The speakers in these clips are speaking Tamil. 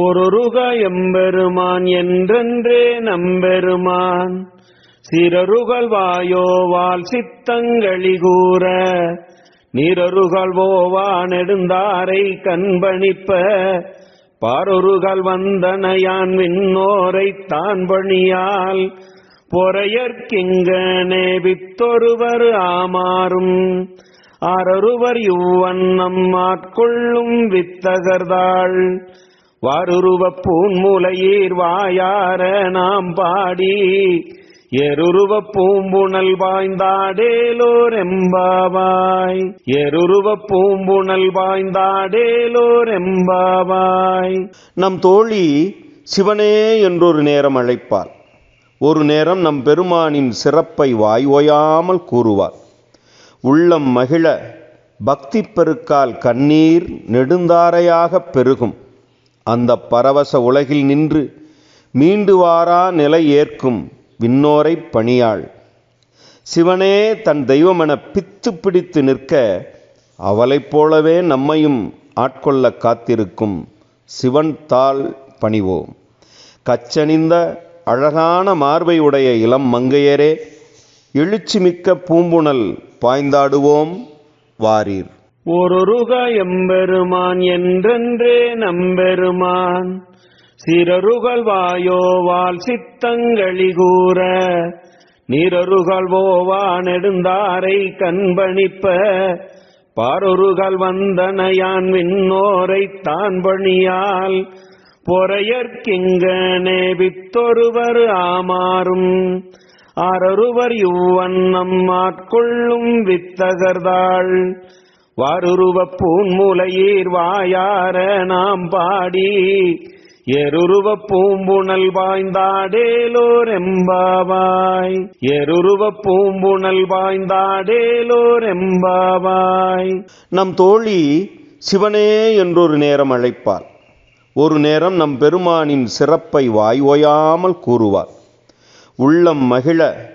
ஓரொருக எம்பெருமான் என்றென்றே நம்பெருமான். சிறருகள் வாயோவால் சித்தங்களி கூற நீரொருகள் ஓவா நெடுந்தாரை கண்பணிப்ப. பாரொருகள் வந்தனையான் விண்ணோரை தான் பணியால் பொறையற்கிங்கனே வித்தொருவர் ஆமாறும். ஆரொருவர் யுவன்னம் ஆட்கொள்ளும் வித்தகர்தாள். வாருருவப் பூன்முலையீர் வாயார நாம் பாடி எருருவ பூம்புணல் வாய்ந்தாடேலோரெம்பாவாய். எருருவ பூம்புணல் வாய்ந்தாடேலோரெம்பாவாய். நம் தோழி சிவனே என்றொரு நேரம் அழைப்பார். ஒரு நேரம் நம் பெருமானின் சிறப்பை வாய் ஓயாமல் கூறுவார். உள்ளம் மகிழ பக்தி பெருக்கால் கண்ணீர் நெடுந்தாரையாகப் பெருகும். அந்த பரவச உலகில் நின்று மீண்டு வாரா நிலை ஏற்கும் விண்ணோரைப் பணியாள். சிவனே தன் தெய்வமென பித்து பிடித்து நிற்க அவளைப் போலவே நம்மையும் ஆட்கொள்ள காத்திருக்கும் சிவன் தாள் பணிவோம். கச்சணிந்த அழகான மார்பை உடைய இளம் மங்கையரே எழுச்சிமிக்க பூம்புணல் பாய்ந்தாடுவோம் வாரீர். ஓரொருக எம்பெருமான் என்றென்றே நம்பெருமான். சிறருகள் வாயோவால் சித்தங்களி கூற நீரொருகள் ஓவா நெடுந்தாரை கண்பணிப்ப பாரொருகள் வந்தனையான் விண்ணோரை தான் பணியால் பொறையற்கிங்கனே வித்தொருவர் ஆமாறும். ஆரொருவர் இவ்வண்ணம் ஆட்கொள்ளும் வித்தகர்தாள் வாருருவப் பூன்முலையீர் வாயார நாம் பாடி எருருவ பூம்புணல் வாய்ந்தாடேலோர் எம்பாவாய் எருருவ பூம்புணல் வாய்ந்தாடேலோர் நம் தோழி சிவனே என்றொரு நேரம் அழைப்பார். ஒரு நேரம் நம் பெருமானின் சிறப்பை வாய் ஓயாமல் கூறுவார். உள்ளம் மகிழ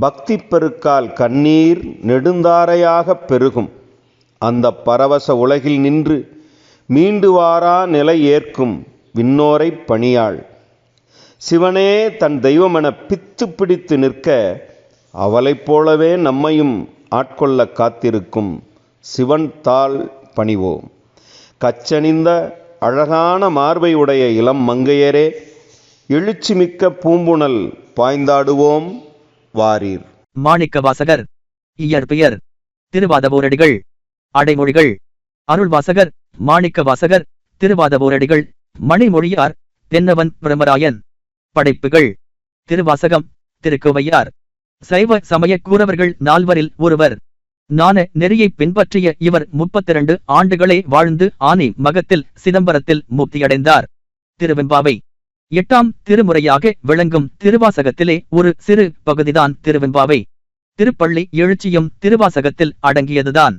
பக்தி பெருக்கால் கண்ணீர் நெடுந்தாரையாகப் பெருகும். அந்த பரவச உலகில் நின்று மீண்டு வாரா நிலை ஏற்கும் விண்ணோரைப் பணியாள். சிவனே தன் தெய்வமென பித்து பிடித்து நிற்க அவளைப் போலவே நம்மையும் ஆட்கொள்ள காத்திருக்கும் சிவன் தாள் பணிவோம். கச்சணிந்த அழகான மார்பை உடைய இளம் மங்கையரே எழுச்சிமிக்க பூம்புணல் பாய்ந்தாடுவோம் வாரீர். மாணிக்கவாசகர் இயற்பெயர் திருவாதவூரடிகள் அடைமொழிகள். அருள்வாசகர் மாணிக்கவாசகர் திருவாதவோரடிகள் மணிமொழியார் தென்னவன் பிரமராயன். படைப்புகள். திருவாசகம் திருக்குவையார். சைவ சமய கூறவர்கள் நால்வரில் ஒருவர். நான நெறியைப் பின்பற்றிய இவர் முப்பத்திரண்டு ஆண்டுகளே வாழ்ந்து ஆனி மகத்தில் சிதம்பரத்தில் முக்தியடைந்தார். திருவெம்பாவை. எட்டாம் திருமுறையாக விளங்கும் திருவாசகத்திலே ஒரு சிறு பகுதிதான் திருவெம்பாவை. திருப்பள்ளி எழுச்சியும் திருவாசகத்தில் அடங்கியதுதான்.